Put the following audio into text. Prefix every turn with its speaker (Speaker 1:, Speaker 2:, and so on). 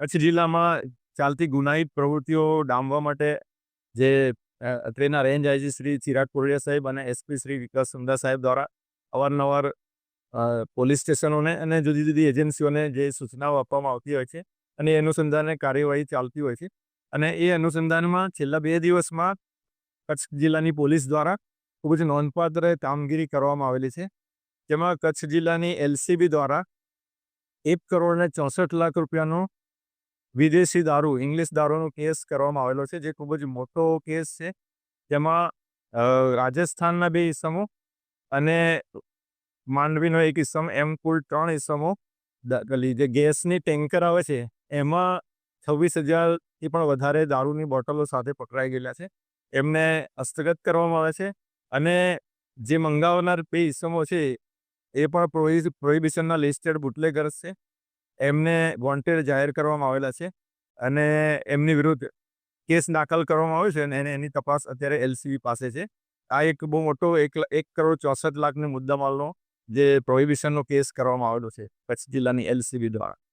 Speaker 1: કચ્છ જિલ્લામાં ચાલતી ગુનાહિત પ્રવૃત્તિઓ ડામવા માટે જે અત્રેના રેન્જ આઈજી શ્રી ચિરાગ કોડિયા સાહેબ અને એસપી શ્રી વિકાસ સુંદા સાહેબ દ્વારા અવારનવાર પોલીસ સ્ટેશનોને અને જુદી જુદી એજન્સીઓને જે સૂચનાઓ આપવામાં આવતી હોય છે અને એ અનુસંધાને કાર્યવાહી ચાલતી હોય છે. અને એ અનુસંધાનમાં છેલ્લા બે દિવસમાં કચ્છ જિલ્લાની પોલીસ દ્વારા ખૂબ જ નોંધપાત્ર કામગીરી કરવામાં આવેલી છે. જેમાં કચ્છ જિલ્લાની એલસીબી દ્વારા એક કરોડ ચોસઠ લાખ રૂપિયાનો વિદેશી દારૂ, ઇંગ્લિશ દારૂનો કેસ કરવામાં આવેલો છે, જે ખૂબ જ મોટો કેસ છે. જેમાં રાજસ્થાનના બે ઇસમો અને માંડવીનો એક ઇસમ, એમ કુલ ત્રણ ઇસમો જે ગેસની ટેન્કર આવે છે, એમાં છવ્વીસ હજારથી પણ વધારે દારૂની બોટલો સાથે પકડાઈ ગયેલા છે. એમને હસ્તગત કરવામાં આવે છે અને જે મંગાવનાર બે ઇસમો છે, એ પણ પ્રોહિ, પ્રોહિબિશનના લિસ્ટેડ બુટલેગર્સ છે. એમને વોન્ટેડ જાહેર કરવામાં આવેલા છે અને એમની વિરુદ્ધ કેસ દાખલ કરવામાં આવ્યો છે અને એને એની તપાસ અત્યારે એલસીબી પાસે છે. આ એક બહુ મોટો એક એક કરોડ ચોસઠ લાખની મુદ્દામાલનો જે પ્રોહિબિશનનો કેસ કરવામાં આવેલો છે કચ્છ જિલ્લાની એલસીબી દ્વારા.